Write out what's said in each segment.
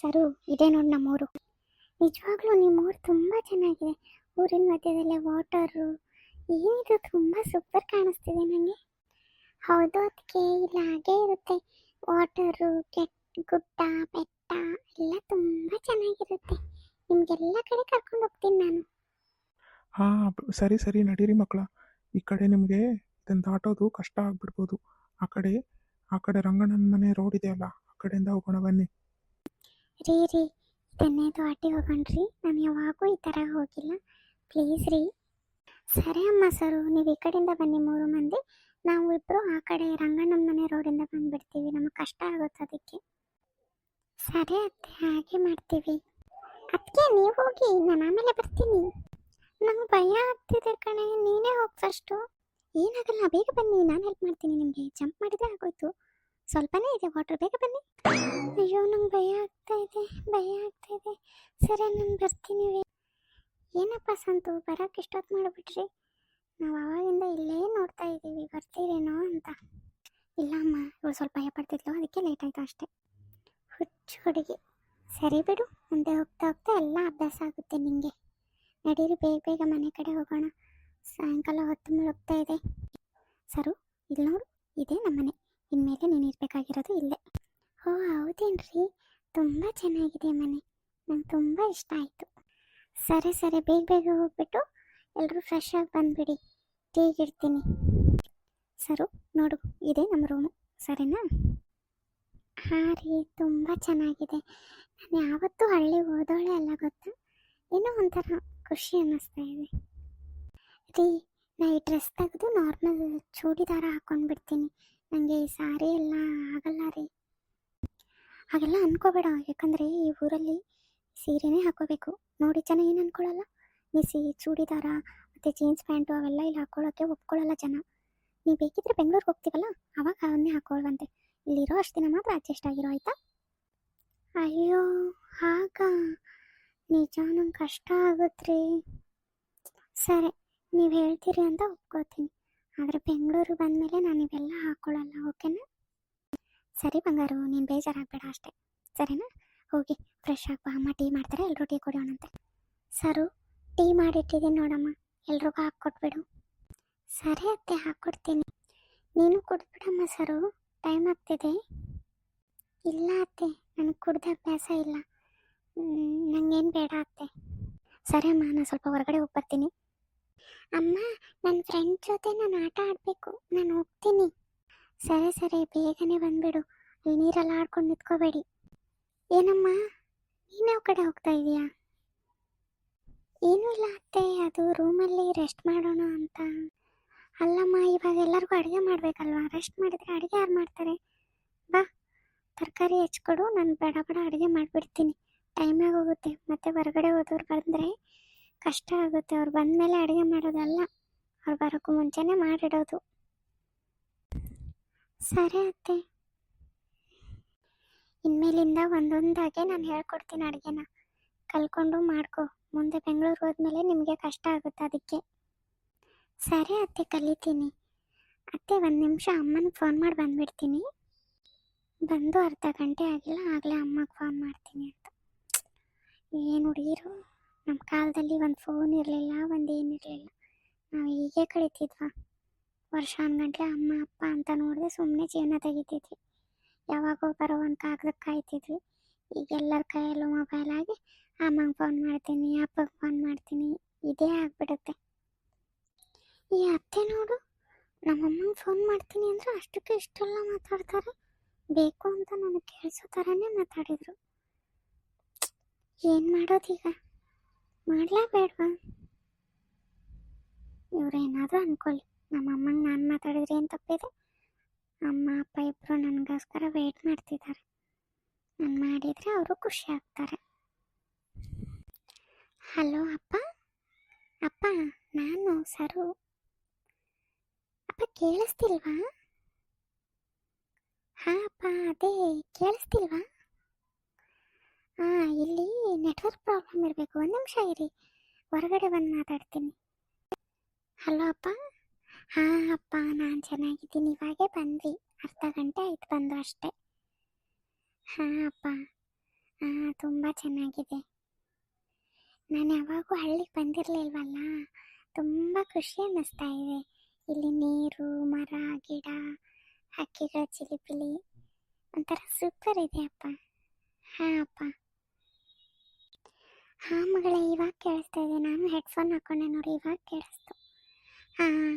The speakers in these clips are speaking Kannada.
ಸರು, ಇದೆ ನೋಡಿ ನಮ್ಮೂರು. ನಿಜವಾಗ್ಲೂ ನಿಮ್ಮೂರು ತುಂಬ ಚೆನ್ನಾಗಿದೆ. ಊರಿನ ಮಧ್ಯದಲ್ಲೇ ವಾಟರು, ಏನಿದು ತುಂಬ ಸೂಪರ್ ಕಾಣಿಸ್ತಿದೆ ನನಗೆ ಹೌದು ಅದಕ್ಕೆ ಇಲ್ಲ ಹಾಗೇ ಇರುತ್ತೆ. ವಾಟರು ಕೆಟ್ಟ ಗುಡ್ಡ, ಬೆಟ್ಟ, ಎಲ್ಲ ತುಂಬ ಚೆನ್ನಾಗಿರುತ್ತೆ. ನಿಮಗೆಲ್ಲ ಕಡೆ ಕರ್ಕೊಂಡು ಹೋಗ್ತೀನಿ ನಾನು. ಹಾಂ, ಸರಿ ಸರಿ, ನಡೀರಿ ಮಕ್ಕಳ. ಈ ಕಡೆ ನಿಮಗೆ ಇದನ್ನು ದಾಟೋದು ಕಷ್ಟ ಆಗ್ಬಿಡ್ಬೋದು. ಆ ಕಡೆ ಆ ಕಡೆ ರಂಗಣ್ಣನ ಮನೆ ರೋಡ್ ಇದೆಯಲ್ಲ ಆ ಕಡೆಯಿಂದ ಹೋಗೋಣ ಬನ್ನಿ. ರೀ ರೀ, ಇದನ್ನೇ ದಾಟಿ ಹೋಗೋಣ್ರಿ. ನಾನು ಯಾವಾಗೂ ಈ ಥರ ಹೋಗಿಲ್ಲ. ಪ್ಲೀಸ್ ರೀ. ಸರಿ ಅಮ್ಮ ಸರು, ನೀವು ಈ ಕಡೆಯಿಂದ ಬನ್ನಿ ಮೂರು ಮಂದಿ. ನಾವು ಇಬ್ಬರು ಆ ಕಡೆ ರಂಗಣ್ಣನ ಮನೆ ರೋಡಿಂದ ಬಂದ್ಬಿಡ್ತೀವಿ. ನಮಗೆ ಕಷ್ಟ ಆಗುತ್ತೆ ಅದಕ್ಕೆ. ಸರಿ ಅತ್ತೆ, ಹಾಗೆ ಮಾಡ್ತೀವಿ. ಅದಕ್ಕೆ ನೀವು ಹೋಗಿ, ನಾನು ಆಮೇಲೆ ಬರ್ತೀನಿ. ನಂಗೆ ಭಯ ಆಗ್ತಿದೆ ಕಣೆ, ನೀನೇ ಹೋಗಿ ಫಸ್ಟು ಏನಾಗಲ್ಲ, ಬೇಗ ಬನ್ನಿ. ನಾನು ಹೆಲ್ಪ್ ಮಾಡ್ತೀನಿ ನಿಮಗೆ. ಜಂಪ್ ಮಾಡಿದ್ರೆ ಆಗೋಯ್ತು. ಸ್ವಲ್ಪನೇ ಇದೆ ವಾಟರ್ ಬೇಗ ಬನ್ನಿ. ಅಯ್ಯೋ, ನಂಗೆ ಭಯ ಆಗ್ತಾ ಇದೆ, ಭಯ ಆಗ್ತಾ ಇದೆ. ಸರಿ, ನಾನು ಬರ್ತೀನಿ ಏನಪ್ಪ ಸಂತು, ಬರೋಕೆ ಇಷ್ಟೊತ್ತು ಮಾಡಿಬಿಟ್ರಿ? ನಾವು ಅವಾಗಿಂದ ಇಲ್ಲೇ ನೋಡ್ತಾ ಇದ್ದೀವಿ ಬರ್ತೀರೇನೋ ಅಂತ. ಇಲ್ಲ ಅಮ್ಮ ಇವಳು ಸ್ವಲ್ಪ ಭಯ ಪಡ್ತಿದ್ಲು, ಅದಕ್ಕೆ ಲೇಟ್ ಆಯಿತು ಅಷ್ಟೇ. ಹುಚ್ಚು ಹುಡುಗಿ. ಸರಿ ಬಿಡು, ಮುಂದೆ ಹೋಗ್ತಾ ಹೋಗ್ತಾ ಎಲ್ಲ ಅಭ್ಯಾಸ ಆಗುತ್ತೆ ನಿಮಗೆ ನಡೀರಿ, ಬೇಗ ಬೇಗ ಮನೆ ಕಡೆ ಹೋಗೋಣ. ಸಾಯಂಕಾಲ ಹೊತ್ತು ಮುಳುಗ್ತಾ ಇದೆ. ಸರು ಇಲ್ಲಿ ನೋಡು, ಇದೇ ನಮ್ಮನೆ. ಇನ್ಮೇಲೆ ನೀನು ಇರಬೇಕಾಗಿರೋದು ಇಲ್ಲೇ. ಓ, ಹೌದೇನ್ರಿ? ತುಂಬ ಚೆನ್ನಾಗಿದೆ ಮನೆ. ನಂಗೆ ತುಂಬ ಇಷ್ಟ ಆಯಿತು. ಸರಿ ಸರಿ, ಬೇಗ ಬೇಗ ಹೋಗ್ಬಿಟ್ಟು ಎಲ್ಲರೂ ಫ್ರೆಶ್ ಆಗಿ ಬಂದುಬಿಡಿ. ಟೀಗಿಡ್ತೀನಿ ಸರು, ನೋಡು, ಇದೆ ನಮ್ಮ ರೂಮು ಸರಿನಾ? ಹಾಂ ರೀ, ತುಂಬ ಚೆನ್ನಾಗಿದೆ. ನಾನು ಯಾವತ್ತೂ ಹಳ್ಳಿ ಹೋದವಳೆ ಅಲ್ಲ ಗೊತ್ತಾ? ಏನೋ ಒಂಥರ ಖುಷಿ ಅನ್ನಿಸ್ತಾ ಇದೆ. ರೀ, ನಾ ಈ ಡ್ರೆಸ್ ತೆಗೆದು ನಾರ್ಮಲ್ ಚೂಡಿದಾರ ಹಾಕೊಂಡ್ಬಿಡ್ತೀನಿ. ನನಗೆ ಈ ಸಾರಿ ಎಲ್ಲ ಆಗಲ್ಲ ರೀ. ಹಾಗೆಲ್ಲ ಅನ್ಕೋಬೇಡ. ಯಾಕಂದರೆ ಈ ಊರಲ್ಲಿ ಸೀರೆನೇ ಹಾಕೋಬೇಕು. ನೋಡಿ ಜನ ಏನು ಅನ್ಕೊಳ್ಳಲ್ಲ ನೀ ಸಿ ಚೂಡಿದಾರ, ಮತ್ತು ಜೀನ್ಸ್ ಪ್ಯಾಂಟು ಅವೆಲ್ಲ ಇಲ್ಲಿ ಹಾಕ್ಕೊಳ್ಳೋಕ್ಕೆ ಒಪ್ಕೊಳ್ಳಲ್ಲ ಜನ. ನೀವು ಬೇಕಿದ್ರೆ ಬೆಂಗಳೂರಿಗೆ ಹೋಗ್ತೀವಲ್ಲ? ಅವಾಗ ಅವನ್ನೇ ಹಾಕೊಳ್ಳುವಂತೆ ಇಲ್ಲಿರೋ ಅಷ್ಟು ದಿನ ಮಾತ್ರ ಅಡ್ಜಸ್ಟ್ ಆಗಿರೋ, ಆಯಿತಾ? ಅಯ್ಯೋ ಹಾಗ ನಿಜ ನಂಗೆ ಕಷ್ಟ ಆಗುತ್ತೆ ಸರಿ, ನೀವು ಹೇಳ್ತೀರಿ ಅಂತ ಒಪ್ಕೋತೀನಿ. ಆದರೆ ಬೆಂಗಳೂರು ಬಂದಮೇಲೆ ನಾನು ಇವೆಲ್ಲ ಹಾಕ್ಕೊಳ್ಳಲ್ಲ ಓಕೆನಾ? ಸರಿ ಬಂಗಾರು, ನೀನು ಬೇಜಾರಾಗಬೇಡ ಅಷ್ಟೇ. ಸರಿನಾ? ಹೋಗಿ ಫ್ರೆಶ್ ಆಗುವ ಅಮ್ಮ ಟೀ ಮಾಡ್ತಾರೆ ಎಲ್ಲರೂ ಟೀ ಕುಡಿಯೋಣಂತೆ. ಸರು ಟೀ ಮಾಡಿಟ್ಟಿದ್ದೀನಿ ನೋಡಮ್ಮ. ಎಲ್ರಿಗೂ ಹಾಕ್ಕೊಟ್ಬಿಡು. ಸರಿ ಅತ್ತೆ, ಹಾಕ್ಕೊಡ್ತೀನಿ. ನೀನು ಕುಡ್ದ್ಬಿಡಮ್ಮ ಸರು. ಟೈಮ್ ಆಗ್ತಿದೆ. ಇಲ್ಲ ಅತ್ತೆ, ನನಗೆ ಕುಡ್ದ ಅಭ್ಯಾಸ ಇಲ್ಲ. ನನಗೇನು ಬೇಡ ಅತ್ತೆ. ಸರಿ ಅಮ್ಮ, ನಾನು ಸ್ವಲ್ಪ ಹೊರಗಡೆ ಹೋಗಿ ಬರ್ತೀನಿ ಅಮ್ಮ ನನ್ನ ಫ್ರೆಂಡ್ ಜೊತೆ ನಾನು ಆಟ ಆಡಬೇಕು. ನಾನು ಹೋಗ್ತೀನಿ. ಸರಿ ಸರಿ, ಬೇಗನೆ ಬಂದ್ಬಿಡು. ಈ ನೀರೆಲ್ಲ ಆಡ್ಕೊಂಡು ನಿಂತ್ಕೋಬೇಡಿ. ಏನಮ್ಮ? ನೀನ್ಯಾವ ಕಡೆ ಹೋಗ್ತಾ ಇದೀಯಾ? ಏನೂ ಇಲ್ಲ ಅತ್ತೆ, ಅದು ರೂಮಲ್ಲಿ ರೆಸ್ಟ್ ಮಾಡೋಣ ಅಂತ. ಅಲ್ಲಮ್ಮ, ಇವಾಗ ಎಲ್ಲರಿಗೂ ಅಡುಗೆ ಮಾಡಬೇಕಲ್ವಾ? ರೆಸ್ಟ್ ಮಾಡಿದರೆ ಅಡುಗೆ ಯಾರು ಮಾಡ್ತಾರೆ? ಬಾ, ತರಕಾರಿ ಹೆಚ್ಕೊಡು, ನಾನು ಬೇಡ ಬೇಡ ಅಡುಗೆ ಮಾಡಿಬಿಡ್ತೀನಿ. ಟೈಮಾಗಿ ಹೋಗುತ್ತೆ ಮತ್ತೆ ಹೊರಗಡೆ ಹೋದವ್ರು ಬಂದರೆ ಕಷ್ಟ ಆಗುತ್ತೆ. ಅವ್ರು ಬಂದಮೇಲೆ ಅಡುಗೆ ಮಾಡೋದಲ್ಲ. ಅವ್ರು ಬರೋಕ್ಕೂ ಮುಂಚೆನೇ ಮಾಡಿಡೋದು. ಸರಿ ಅತ್ತೆ. ಇನ್ಮೇಲಿಂದ ಒಂದೊಂದಾಗೆ ನಾನು ಹೇಳ್ಕೊಡ್ತೀನಿ ಅಡುಗೆನ. ಕಲ್ಕೊಂಡು ಮಾಡ್ಕೊ. ಮುಂದೆ ಬೆಂಗಳೂರು ಹೋದ್ಮೇಲೆ ನಿಮಗೆ ಕಷ್ಟ ಆಗುತ್ತೆ ಅದಕ್ಕೆ. ಸರಿ ಅತ್ತೆ, ಕಲಿತೀನಿ. ಅತ್ತೆ, ಒಂದು ನಿಮಿಷ ಅಮ್ಮನ ಫೋನ್ ಮಾಡಿ ಬಂದ್ಬಿಡ್ತೀನಿ. ಬಂದು ಅರ್ಧ ಗಂಟೆ ಆಗಿಲ್ಲ, ಆಗಲೇ ಅಮ್ಮಗೆ ಫೋನ್ ಮಾಡ್ತೀನಿ ಅಂತ. ಏನು ಹುಡುಗಿರು? ನಮ್ಮ ಕಾಲದಲ್ಲಿ ಒಂದು ಫೋನ್ ಇರಲಿಲ್ಲ, ಒಂದು ಏನಿರಲಿಲ್ಲ ನಾವು ಹೀಗೆ ಕಳಿತಿದ್ವಾ? ವರ್ಷಾನ್ಗಂಟ್ಲೆ ಅಮ್ಮ, ಅಪ್ಪ ಅಂತ ನೋಡಿದ್ರೆ ಸುಮ್ಮನೆ ಜೀವನ ತೆಗಿತಿದ್ವಿ. ಯಾವಾಗೋ ಬರೋ ಒಂದು ಕಾಗದಕ್ಕೆ ಕಾಯ್ತಿದ್ವಿ. ಈಗ ಎಲ್ಲರ ಕೈಯಲ್ಲೂ ಮೊಬೈಲ್ ಆಗಿ, ಅಮ್ಮಂಗೆ ಫೋನ್ ಮಾಡ್ತೀನಿ, ಅಪ್ಪಗೆ ಫೋನ್ ಮಾಡ್ತೀನಿ, ಇದೇ ಆಗ್ಬಿಡುತ್ತೆ. ಈ ಅತ್ತೆ ನೋಡು, ನಮ್ಮಮ್ಮಂಗೆ ಫೋನ್ ಮಾಡ್ತೀನಿ ಅಂದರೆ ಅಷ್ಟಕ್ಕೆ ಇಷ್ಟೆಲ್ಲ ಮಾತಾಡ್ತಾರೆ. ಬೇಕು ಅಂತ ನನಗೆ ಕೇಳಿಸೋ ಥರನೇ ಮಾತಾಡಿದರು. ಏನು ಮಾಡೋದೀಗ? ಮಾಡಲೇ ಬೇಡವಾ? ಇವ್ರೇನಾದರೂ ಅನ್ಕೊಳ್ಳಿ. ನಮ್ಮ ಅಮ್ಮಂಗೆ ನಾನು ಮಾತಾಡಿದ್ರೆ ಏನು ತಪ್ಪಿದೆ? ಅಮ್ಮ, ಅಪ್ಪ ಇಬ್ಬರು ನನಗೋಸ್ಕರ ವೆಯ್ಟ್ ಮಾಡ್ತಿದ್ದಾರೆ. ನಾನು ಮಾಡಿದರೆ ಅವರು ಖುಷಿ ಆಗ್ತಾರೆ. ಹಲೋ ಅಪ್ಪ? ಅಪ್ಪ, ನಾನು ಸರು. ಅಪ್ಪ, ಕೇಳಿಸ್ತಿಲ್ವಾ? ಹಾಂ, ಅಪ್ಪ, ಅದೇ, ಕೇಳಿಸ್ತಿಲ್ವಾ? ಹಾಂ, ಇಲ್ಲಿ ನೆಟ್ವರ್ಕ್ ಪ್ರಾಬ್ಲಮ್ ಇರಬೇಕು. ಒಂದು ನಿಮಿಷ ಇರಿ. ಹೊರಗಡೆ ಬಂದು ಮಾತಾಡ್ತೀನಿ. ಹಲೋ ಅಪ್ಪ? ಹಾಂ ಅಪ್ಪ, ನಾನು ಚೆನ್ನಾಗಿದ್ದೀನಿ. ಇವಾಗೆ ಬಂದ್ವಿ. ಅರ್ಧ ಗಂಟೆ ಆಯ್ತು ಬಂದು ಅಷ್ಟೇ. ಹಾ ಅಪ್ಪ. ಹಾ, ತುಂಬ ಚೆನ್ನಾಗಿದೆ. ನಾನು ಯಾವಾಗೂ ಹಳ್ಳಿಗೆ ಬಂದಿರಲಿಲ್ವಲ್ಲ? ತುಂಬ ಖುಷಿ ಅನ್ನಿಸ್ತಾ ಇದೆ. ಇಲ್ಲಿ ನೀರು, ಮರ, ಗಿಡ ಹಕ್ಕಿಗಳ ಚಿಲಿಪಿಲಿ ಒಂಥರ ಸೂಪರ್ ಇದೆ ಅಪ್ಪ. ಹಾ ಅಪ್ಪ. ಹಾ ಮಗಳೇ, ಇವಾಗ ಕೇಳಿಸ್ತಾ ಇದೆ. ನಾನು ಹೆಡ್ಫೋನ್ ಹಾಕೊಂಡೆ ನೋಡಿ, ಇವಾಗ ಕೇಳಿಸ್ತು. ಹಾಂ.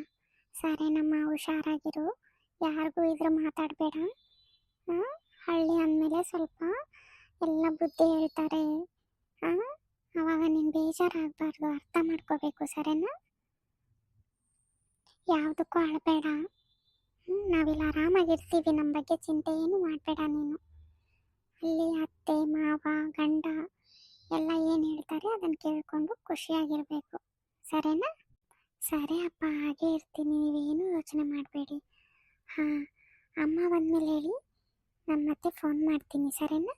ಸರಿ, ನಮ್ಮ ಹುಷಾರಾಗಿರು. ಯಾರಿಗೂ ಇದ್ರ ಮಾತಾಡಬೇಡ. ಹಳ್ಳಿ ಅಂದಮೇಲೆ ಸ್ವಲ್ಪ ಎಲ್ಲ ಬುದ್ಧಿ ಹೇಳ್ತಾರೆ. ಹಾಂ, ಅವಾಗ ನೀನು ಬೇಜಾರಾಗಬಾರ್ದು, ಅರ್ಥ ಮಾಡ್ಕೋಬೇಕು ಸರೇನಾ? ಯಾವುದಕ್ಕೂ ಅಳಬೇಡ. ಹ್ಞೂ ನಾವಿಲ್ಲಿ ಆರಾಮಾಗಿರ್ತೀವಿ ನಮ್ಮ ಬಗ್ಗೆ ಚಿಂತೆ ಏನು ಮಾಡಬೇಡ ನೀನು. ಅಲ್ಲಿ ಅತ್ತೆ, ಮಾವ, ಗಂಡ ಎಲ್ಲ ಏನು ಹೇಳ್ತಾರೆ ಅದನ್ನು ಕೇಳಿಕೊಂಡು ಖುಷಿಯಾಗಿರಬೇಕು. ಸರಿನಾ? ಸರಿ ಅಪ್ಪ ಹಾಗೆ ಇರ್ತೀನಿ. ನೀವೇನು ಯೋಚನೆ ಮಾಡಬೇಡಿ. ಹಾಂ ಅಮ್ಮ ಬಂದಮೇಲೆ ಹೇಳಿ. ನಾನು ಮತ್ತೆ ಫೋನ್ ಮಾಡ್ತೀನಿ ಸರಿನಾ?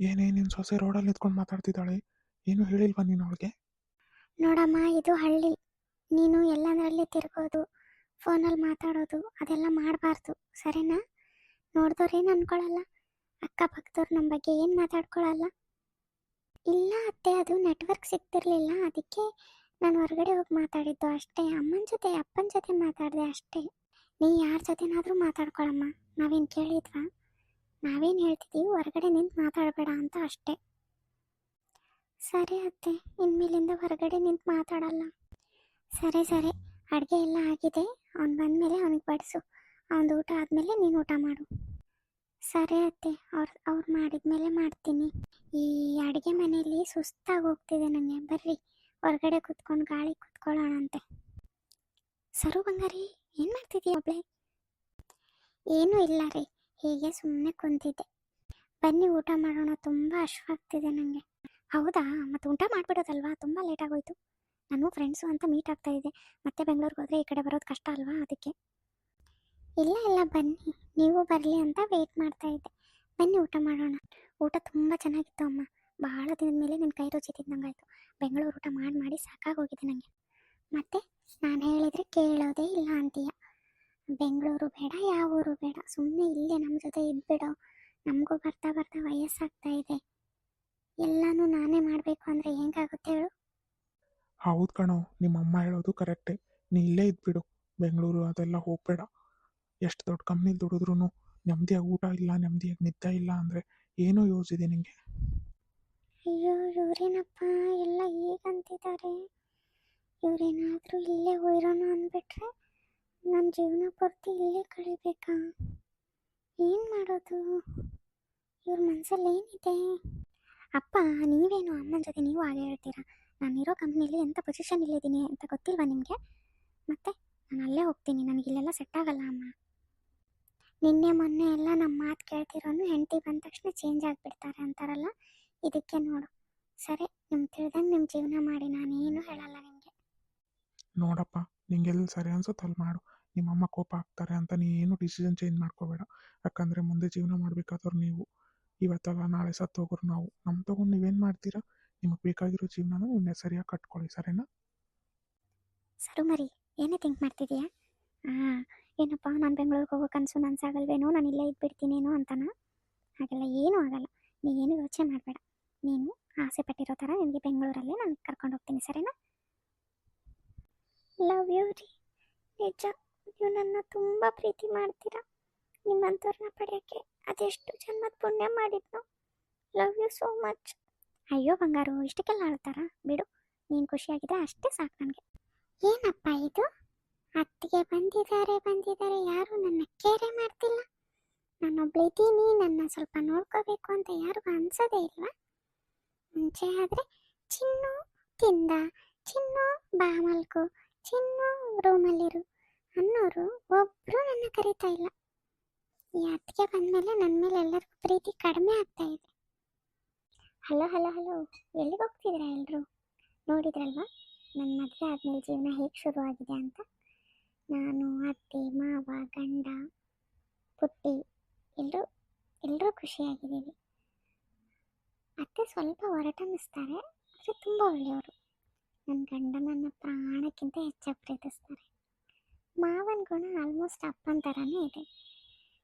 ಏನೇ ನಿನ್ನ ಸೊಸೆ ರೋಡಲ್ಲಿ ನಿಂತ್ಕೊಂಡು ಮಾತಾಡ್ತಿದ್ದಾಳೆ. ಏನು ಹೇಳಿಲ್ವಾ ನೀನು ಅವಳಿಗೆ? ನೋಡಮ್ಮ ಇದು ಹಳ್ಳಿ. ನೀನು ಎಲ್ಲದರಲ್ಲಿ ತಿರ್ಗೋದು ಫೋನಲ್ಲಿ ಮಾತಾಡೋದು ಅದೆಲ್ಲ ಮಾಡಬಾರ್ದು. ಸರಿನಾ? ನೋಡಿದವ್ರೇನು ಏನು ಅನ್ಕೊಳ್ಳಲ್ಲ ಅಕ್ಕಪಕ್ಕದವ್ರು ನಮ್ಮ ಬಗ್ಗೆ ಏನು ಮಾತಾಡ್ಕೊಳ್ಳಲ್ಲ ಇಲ್ಲ ಅತ್ತೆ ಅದು ನೆಟ್ವರ್ಕ್ ಸಿಗ್ತಿರ್ಲಿಲ್ಲ. ಅದಕ್ಕೆ ನಾನು ಹೊರಗಡೆ ಹೋಗಿ ಮಾತಾಡಿದ್ದು ಅಷ್ಟೇ. ಅಮ್ಮನ ಜೊತೆ, ಅಪ್ಪನ ಜೊತೆ ಮಾತಾಡಿದೆ ಅಷ್ಟೇ. ನೀ ಯಾರ ಜೊತೆನಾದರೂ ಮಾತಾಡ್ಕೊಳಮ್ಮ. ನಾವೇನು ಕೇಳಿದ್ವಾ? ನಾವೇನು ಹೇಳ್ತಿದ್ದೀವಿ ಹೊರಗಡೆ ನಿಂತು ಮಾತಾಡಬೇಡ ಅಂತ ಅಷ್ಟೇ. ಸರಿ ಅತ್ತೆ. ಇನ್ಮೇಲಿಂದ ಹೊರಗಡೆ ನಿಂತು ಮಾತಾಡಲ್ಲ. ಸರಿ ಸರಿ. ಅಡುಗೆ ಎಲ್ಲ ಆಗಿದೆ. ಅವ್ನು ಬಂದಮೇಲೆ ಅವನಿಗೆ ಬಡಿಸು. ಅವನದು ಊಟ ಆದಮೇಲೆ ನೀನು ಊಟ ಮಾಡು. ಸರಿ ಅತ್ತೆ. ಅವ್ರು ಅವ್ರು ಮಾಡಿದ್ಮೇಲೆ ಮಾಡ್ತೀನಿ. ಈ ಅಡುಗೆ ಮನೆಯಲ್ಲಿ ಸುಸ್ತಾಗಿ ಹೋಗ್ತಿದೆ ನನಗೆ ಬರ್ರಿ. ಹೊರಗಡೆ ಕುತ್ಕೊಂಡು, ಗಾಳಿ ಕುತ್ಕೊಳ್ಳೋಣಂತೆ. ಸರು ಬಂಗಾರಿ ಏನು ಮಾಡ್ತಿದ್ದೀಯ ಒಬ್ಳೆ ಏನೂ ಇಲ್ಲ ರೀ, ಹೀಗೆ ಸುಮ್ಮನೆ ಕುಂತಿದ್ದೆ. ಬನ್ನಿ, ಊಟ ಮಾಡೋಣ, ತುಂಬ ಹಶ್ವಾಗ್ತಿದೆ ನನಗೆ ಹೌದಾ? ಮತ್ತೆ ಊಟ ಮಾಡಿಬಿಡೋದಲ್ವಾ? ತುಂಬ ಲೇಟ್ ಆಗೋಯ್ತು. ನಾನು ಫ್ರೆಂಡ್ಸು ಅಂತ ಮೀಟ್ ಆಗ್ತಾ ಇದ್ದೆ. ಮತ್ತೆ ಬೆಂಗಳೂರಿಗೆ ಹೋದರೆ ಈ ಕಡೆ ಬರೋದು ಕಷ್ಟ ಅಲ್ವಾ ಅದಕ್ಕೆ? ಇಲ್ಲ ಇಲ್ಲ, ಬನ್ನಿ. ನೀವು ಬರಲಿ ಅಂತ ವೆಯ್ಟ್ ಮಾಡ್ತಾ ಇದ್ದೆ. ಬನ್ನಿ, ಊಟ ಮಾಡೋಣ. ಊಟ ತುಂಬ ಚೆನ್ನಾಗಿತ್ತು ಅಮ್ಮ. ಭಾಳ ದಿನದ ಮೇಲೆ ನನ್ನ ಕೈ ರುಚಿ ತಿಂದಂಗಾಯ್ತು. ಬೆಂಗಳೂರು ಊಟ ಮಾಡಿ ಮಾಡಿ ಸಾಕಾಗೋಗಿದೆ ನನಗೆ ಮತ್ತೆ ನಾನು ಹೇಳಿದರೆ ಕೇಳೋದೇ ಇಲ್ಲ ಅಂತೀಯ. ಬೆಂಗಳೂರು ಬೇಡ, ಯಾವ ಊರು ಬೇಡ. ಸುಮ್ಮನೆ ಇಲ್ಲೇ ನಮ್ಮ ಜೊತೆ ಇದ್ಬಿಡು. ನಮಗೂ ಬರ್ತಾ ಬರ್ತಾ ವಯಸ್ಸಾಗ್ತಾ ಇದೆ. ಎಲ್ಲನೂ ನಾನೇ ಮಾಡಬೇಕು ಅಂದರೆ ಹೆಂಗಾಗುತ್ತೆ ಹೇಳು? ಹೌದು ಕಣೋ ನಿಮ್ಮ ಅಮ್ಮ ಹೇಳೋದು ಕರೆಕ್ಟೇ. ನೀ ಇಲ್ಲೇ ಇದ್ಬಿಡು. ಬೆಂಗಳೂರು ಅದೆಲ್ಲ ಹೋಗಬೇಡ. ಎಷ್ಟು ದೊಡ್ಡ ಕಂಪ್ನಿಲಿ ದುಡಿದ್ರೂ ನೆಮ್ಮದಿಯಾಗಿ ಊಟ ಇಲ್ಲ ನೆಮ್ಮದಿಯಾಗಿ ನಿದ್ದೆ ಇಲ್ಲ ಅಂದರೆ ಏನೋ ಯೂಸ್ ಇದೆ ನಿಮಗೆ ಅಯ್ಯೋ, ಇವ್ರೇನಪ್ಪ? ಎಲ್ಲ ಹೇಗಂತಿದ್ದಾರೆ ಇವರೇನಾದರೂ ಇಲ್ಲೇ ಹೋಯ್ರೋಣ ಅಂದ್ಬಿಟ್ರೆ ನನ್ನ ಜೀವನ ಪೂರ್ತಿ ಇಲ್ಲೇ ಕಳಿಬೇಕಾ? ಏನು ಮಾಡೋದು? ಇವ್ರ ಮನಸ್ಸಲ್ಲಿ ಏನಿದೆ? ಅಪ್ಪ, ನೀವೇನು ಅಮ್ಮನ ಜೊತೆ ನೀವು ಹಾಗೆ ಹೇಳ್ತೀರಾ? ನಾನಿರೋ ಕಂಪ್ನಿಲಿ ಎಂಥ ಪೊಸಿಷನಲ್ಲಿದ್ದೀನಿ ಅಂತ ಗೊತ್ತಿಲ್ವಾ ನಿಮಗೆ? ಮತ್ತೆ ನಾನು ಅಲ್ಲೇ ಹೋಗ್ತೀನಿ, ನನಗೆ ಇಲ್ಲೆಲ್ಲ ಸೆಟ್ ಆಗಲ್ಲ ಅಮ್ಮ. ನಿನ್ನೆ ಮೊನ್ನೆ ಎಲ್ಲ ನಮ್ಮ ಮಾತು ಕೇಳ್ತಿರೋನು ಹೆಂಡತಿ ಬಂದ ತಕ್ಷಣ ಚೇಂಜ್ ಆಗಿಬಿಡ್ತಾರೆ ಅಂತಾರಲ್ಲ? ಇದಕ್ಕೆ ನೋಡು. ಸರಿ ನಿಮ್ ತಿಳಿದಂಗೆ ನಿಮ್ಮ ಜೀವನ ಮಾಡಿ ನಾನೇನು ಹೇಳಲ್ಲ ನಿಮಗೆ. ನೋಡಪ್ಪ ನಿಂಗೆಲ್ಲಿ ಸರಿ ಅನ್ಸುತ್ತೆ ಅಲ್ಲಿ ಮಾಡು. ನಿಮ್ಮಮ್ಮ ಕೋಪ ಆಗ್ತಾರೆ ಅಂತ ನೀನು ಡಿಸಿಷನ್ ಚೇಂಜ್ ಮಾಡ್ಕೋಬೇಡ. ಯಾಕಂದರೆ ಮುಂದೆ ಜೀವನ ಮಾಡಬೇಕಾದವ್ರು ನೀವು. ಇವತ್ತಲ್ಲ ನಾಳೆ ಸತ್ತು ಹೋಗೋರು ನಾವು. ನಮ್ಮ ತಗೊಂಡು ನೀವೇನು ಮಾಡ್ತೀರಾ? ನಿಮಗೆ ಬೇಕಾಗಿರೋ ಜೀವನನ ನೀವು ಸರಿಯಾಗಿ ಕಟ್ಕೊಳ್ಳಿ ಸರಿನಾ? ಸರು ಮರಿ ಏನೇ ಥಿಂಕ್ ಮಾಡ್ತಿದೀಯಾ? ಹಾಂ ಏನಪ್ಪ ನಾನು ಬೆಂಗಳೂರಿಗೆ ಹೋಗೋ ಕನಸು ನನಸಾಗಲ್ವೇನೋ? ನಾನು ಇಲ್ಲೇ ಇದ್ಬಿಡ್ತೀನೇನೋ ಅಂತನಾ? ಹಾಗೆಲ್ಲ ಏನೂ ಆಗಲ್ಲ. ನೀ ಏನು ಯೋಚನೆ ಮಾಡಬೇಡ. ನೀನು? ಆಸೆ ಪಟ್ಟಿರೋ ಥರ ನಿನಗೆ ಬೆಂಗಳೂರಲ್ಲೇ ನಾನು ಕರ್ಕೊಂಡು ಹೋಗ್ತೀನಿ, ಸರಿನಾ? ಲವ್ ಯು ರೀ. ನಿಜ, ನೀವು ನನ್ನ ತುಂಬ ಪ್ರೀತಿ ಮಾಡ್ತೀರಾ. ನಿಮ್ಮಂಥವ್ರನ್ನ ಪಡೆಯೋಕ್ಕೆ ಅದೆಷ್ಟು ಜನ್ಮದ ಪುಣ್ಯ ಮಾಡಿದ್ನು. ಲವ್ ಯು ಸೋ ಮಚ್ ಅಯ್ಯೋ ಬಂಗಾರು, ಇಷ್ಟಕ್ಕೆಲ್ಲ ಆಳ್ತಾರಾ? ಬಿಡು, ನೀನು ಖುಷಿಯಾಗಿದ್ರೆ ಅಷ್ಟೇ ಸಾಕು ನನಗೆ. ಏನಪ್ಪ ಇದು? ಅತ್ತಿಗೆ ಬಂದಿದ್ದಾರೆ ಬಂದಿದ್ದಾರೆ, ಯಾರು ನನ್ನ ಕೇರೆ ಮಾಡ್ತಿಲ್ಲ. ನಾನೊಬ್ಳಿದ್ದೀನಿ, ನನ್ನ ಸ್ವಲ್ಪ ನೋಡ್ಕೋಬೇಕು ಅಂತ ಯಾರಿಗೂ ಅನ್ಸೋದೇ ಇಲ್ವಾ? ಮುಂಚೆ ಆದರೆ ಚಿನ್ನು ತಿಂದ, ಚಿನ್ನು ಬಾ ಮಲ್ಕು ಚಿನ್ನು ರೂಮಲ್ಲಿರು ಅನ್ನೋರು ಒಬ್ಬರು ನನ್ನ ಕರೀತಾ ಇಲ್ಲ. ಈ ಅತ್ತಿಗೆ ಬಂದಮೇಲೆ ನನ್ನ ಮೇಲೆ ಎಲ್ಲರಿಗೂ ಪ್ರೀತಿ ಕಡಿಮೆ ಆಗ್ತಾ ಇದೆ. ಹಲೋ ಹಲೋ ಹಲೋ, ಎಲ್ಲಿಗೆ ಹೋಗ್ತಿದ್ರ ಎಲ್ಲರೂ ನೋಡಿದ್ರಲ್ವಾ? ನನ್ನ ಮದುವೆ ಆದಮೇಲೆ ಜೀವನ ಹೇಗೆ ಶುರುವಾಗಿದೆ ಅಂತ? ನಾನು, ಅತ್ತೆ, ಮಾವ, ಗಂಡ, ಪುಟ್ಟಿ ಎಲ್ಲರೂ ಎಲ್ಲರೂ ಖುಷಿಯಾಗಿದ್ದೀವಿ. ಅತ್ತೆ ಸ್ವಲ್ಪ ಹೊರಟನ್ನಿಸ್ತಾರೆ ಆದರೆ ತುಂಬ ಒಳ್ಳೆಯವರು. ನನ್ನ ಗಂಡ ನನ್ನ ಪ್ರಾಣಕ್ಕಿಂತ ಹೆಚ್ಚಾಗಿ ಪ್ರೀತಿಸ್ತಾರೆ. ಮಾವನ ಗುಣ ಆಲ್ಮೋಸ್ಟ್ ಅಪ್ಪನ ಥರನೇ ಇದೆ.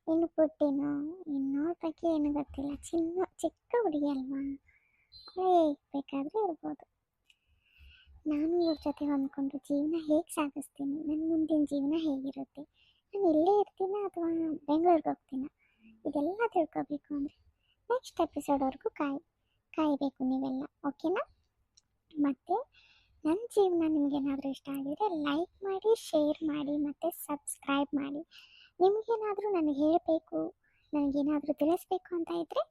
ಇನ್ನು ಪುಟ್ಟಿನೋ, ಇನ್ನೋರ ಬಗ್ಗೆ ಏನು ಗೊತ್ತಿಲ್ಲ. ಚಿನ್ನ, ಚಿಕ್ಕ ಹುಡುಗಿ ಅಲ್ವಾ? ಹೇಗೆ ಬೇಕಾದರೂ ಇರ್ಬೋದು. ನಾನು ಇವ್ರ ಜೊತೆ ಹೊಂದ್ಕೊಂಡು ಜೀವನ ಹೇಗೆ ಸಾಗಿಸ್ತೀನಿ? ನನ್ನ ಮುಂದಿನ ಜೀವನ ಹೇಗಿರುತ್ತೆ? ನಾನು ಇಲ್ಲೇ ಇರ್ತೀನ ಅಥವಾ ಬೆಂಗಳೂರಿಗೆ ಹೋಗ್ತೀನ? ಇದೆಲ್ಲ ತಿಳ್ಕೊಬೇಕು ಅಂದರೆ ನೆಕ್ಸ್ಟ್ ಎಪಿಸೋಡ್ವರೆಗೂ ಕಾಯಿ. ಕಾಯಬೇಕು ನೀವೆಲ್ಲ ಓಕೆನಾ ಮತ್ತು ನನ್ನ ಜೀವನ ನಿಮಗೇನಾದರೂ ಇಷ್ಟ ಆಗಿದ್ರೆ ಲೈಕ್ ಮಾಡಿ ಶೇರ್ ಮಾಡಿ, ಮತ್ತು ಸಬ್ಸ್ಕ್ರೈಬ್ ಮಾಡಿ. ನಿಮಗೇನಾದರೂ ನನಗೆ ಹೇಳಬೇಕು, ನನಗೇನಾದರೂ ತಿಳಿಸ್ಬೇಕು ಅಂತ ಇದ್ದರೆ